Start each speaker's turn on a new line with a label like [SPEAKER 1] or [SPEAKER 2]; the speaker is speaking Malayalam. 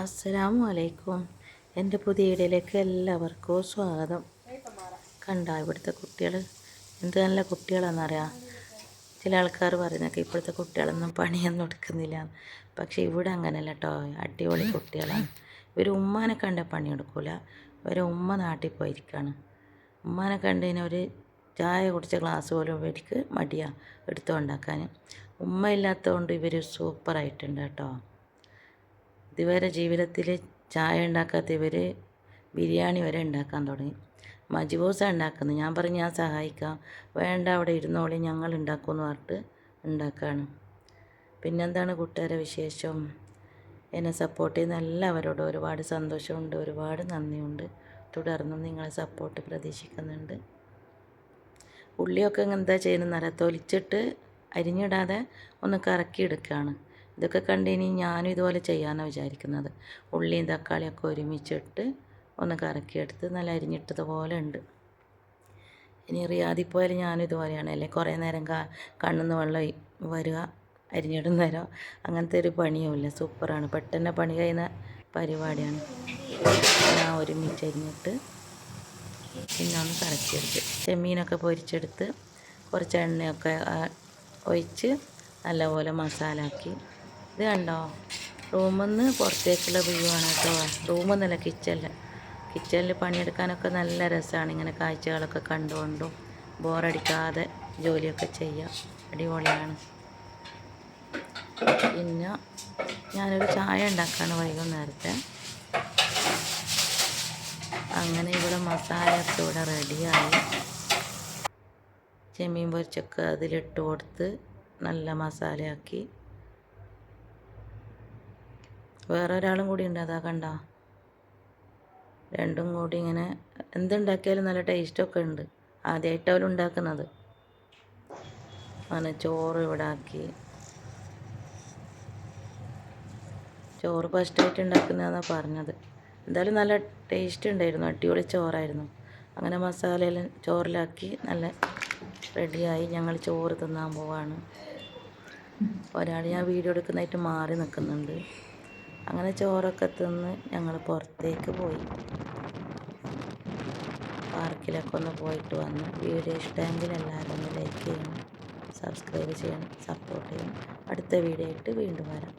[SPEAKER 1] അസ്സലാമു അലൈക്കും എന്റെ പുതിയ വീഡിയോയിലേക്ക് എല്ലാവർക്കും സ്വാഗതം. കണ്ട ഇവിടുത്തെ കുട്ടികൾ എന്ത് നല്ല കുട്ടികളാണെന്നറിയാം ചില ആൾക്കാർ പറയുന്നൊക്കെ ഇപ്പോഴത്തെ കുട്ടികളൊന്നും പണിയൊന്നും എടുക്കുന്നില്ല. പക്ഷേ ഇവിടെ അങ്ങനെയല്ല കേട്ടോ അടിപൊളി കുട്ടികളാണ് ഇവർ ഉമ്മാനെ കണ്ട പണിയെടുക്കില്ല ഇവർ ഉമ്മ നാട്ടിൽ പോയിരിക്കുകയാണ് ഉമ്മാനെ കണ്ടതിന് ഒരു ചായ കുടിച്ച ഗ്ലാസ് പോലും ഇവർക്ക് മടിയാണ് എടുത്തുകൊണ്ടാക്കാൻ ഉമ്മ ഇല്ലാത്തതുകൊണ്ട് ഇവർ സൂപ്പറായിട്ടുണ്ട് കേട്ടോ. ഇതുവരെ ജീവിതത്തിൽ ചായ ഉണ്ടാക്കാത്ത ഇവർ ബിരിയാണി വരെ ഉണ്ടാക്കാൻ തുടങ്ങി. മജ്ബൂസാണ് ഉണ്ടാക്കുന്നത്. ഞാൻ പറഞ്ഞു ഞാൻ സഹായിക്കാം. വേണ്ട അവിടെ ഇരുന്നോളി ഞങ്ങൾ ഉണ്ടാക്കുമെന്ന് പറഞ്ഞിട്ട് ഉണ്ടാക്കുകയാണ് പിന്നെന്താണ് കൂട്ടുകാരെ വിശേഷം? എന്നെ സപ്പോർട്ട് ചെയ്യുന്ന എല്ലാവരോടും ഒരുപാട് സന്തോഷമുണ്ട് ഒരുപാട് നന്ദിയുണ്ട്. തുടർന്നും നിങ്ങളെ സപ്പോർട്ട് പ്രതീക്ഷിക്കുന്നുണ്ട്. ഉള്ളിയൊക്കെ എന്താ ചെയ്യുന്നത് നല്ല തൊലിച്ചിട്ട് അരിഞ്ഞിടാതെ ഒന്ന് കറക്കി എടുക്കുകയാണ് ഇതൊക്കെ കണ്ടിനി ഞാനും ഇതുപോലെ ചെയ്യാമെന്നാണ് വിചാരിക്കുന്നത്. ഉള്ളിയും തക്കാളിയൊക്കെ ഒരുമിച്ചിട്ട് ഒന്ന് കറക്കിയെടുത്ത് നല്ല അരിഞ്ഞിട്ടതുപോലെ ഉണ്ട്. ഇനി റിയാദിൽ പോയാലും ഞാനും ഇതുപോലെയാണ്. അല്ലേ? കുറേ നേരം കാ കണ്ണുനിന്ന് വെള്ളം വരിക അരിഞ്ഞിടുന്ന നേരം അങ്ങനത്തെ ഒരു പണിയുമില്ല. സൂപ്പറാണ്. പെട്ടെന്ന് പണി കഴിയുന്ന പരിപാടിയാണ്. ഞാൻ ഒരുമിച്ച് അരിഞ്ഞിട്ട് പിന്നെ ഒന്ന് കറക്കിയെടുത്ത് ചെമ്മീനൊക്കെ പൊരിച്ചെടുത്ത് കുറച്ച് എണ്ണയൊക്കെ ഒഴിച്ച് നല്ലപോലെ മസാല ആക്കി ഇത് കണ്ടോ? റൂമിൽ പുറത്തേക്കുള്ള വ്യൂ ആണ് കേട്ടോ. റൂമിൽ കിച്ചണിൽ കിച്ചണിൽ പണിയെടുക്കാനൊക്കെ നല്ല രസമാണ് ഇങ്ങനെ കാഴ്ചകളൊക്കെ കണ്ടുകൊണ്ടും ബോറടിക്കാതെ ജോലിയൊക്കെ ചെയ്യാം. അടിപൊളിയാണ്. പിന്നെ ഞാനൊരു ചായ ഉണ്ടാക്കാണ് വൈകുന്നേരത്തെ അങ്ങനെ ഇവിടെ മസാലയൊക്കെ ഇവിടെ റെഡിയായി ചെമ്മീൻ പൊരിച്ചൊക്കെ അതിലിട്ട് കൊടുത്ത് നല്ല മസാലയാക്കി. വേറെ ഒരാളും കൂടി ഉണ്ട് അതാ കണ്ട? രണ്ടും കൂടി ഇങ്ങനെ എന്തുണ്ടാക്കിയാലും നല്ല ടേസ്റ്റൊക്കെ ഉണ്ട്. ആദ്യമായിട്ട് അവർ ഉണ്ടാക്കുന്നത്. അങ്ങനെ ചോറ് ഇവിടെ ആക്കി. ചോറ് ഫസ്റ്റായിട്ട് ഉണ്ടാക്കുന്നതെന്നാണ് പറഞ്ഞത്. എന്തായാലും നല്ല ടേസ്റ്റ് ഉണ്ടായിരുന്നു അടിപൊളി ചോറായിരുന്നു. അങ്ങനെ മസാലയെല്ലാം ചോറിലാക്കി നല്ല റെഡിയായി ഞങ്ങൾ ചോറ് തിന്നാൻ പോവാണ്. ഒരാൾ ഞാൻ വീഡിയോ എടുക്കുന്നതായിട്ട് മാറി നിൽക്കുന്നുണ്ട്. അങ്ങനെ ചോറൊക്കെ തിന്ന് ഞങ്ങൾ പുറത്തേക്ക് പോയി. പാർക്കിലൊക്കെ ഒന്ന് പോയിട്ട് വന്ന് വീഡിയോ ഇഷ്ടമെങ്കിൽ എല്ലാവരും ഒന്ന് ലൈക്ക് ചെയ്യണം സബ്സ്ക്രൈബ് ചെയ്യണം സപ്പോർട്ട് ചെയ്യണം. അടുത്ത വീഡിയോ ആയിട്ട് വീണ്ടും വരാം.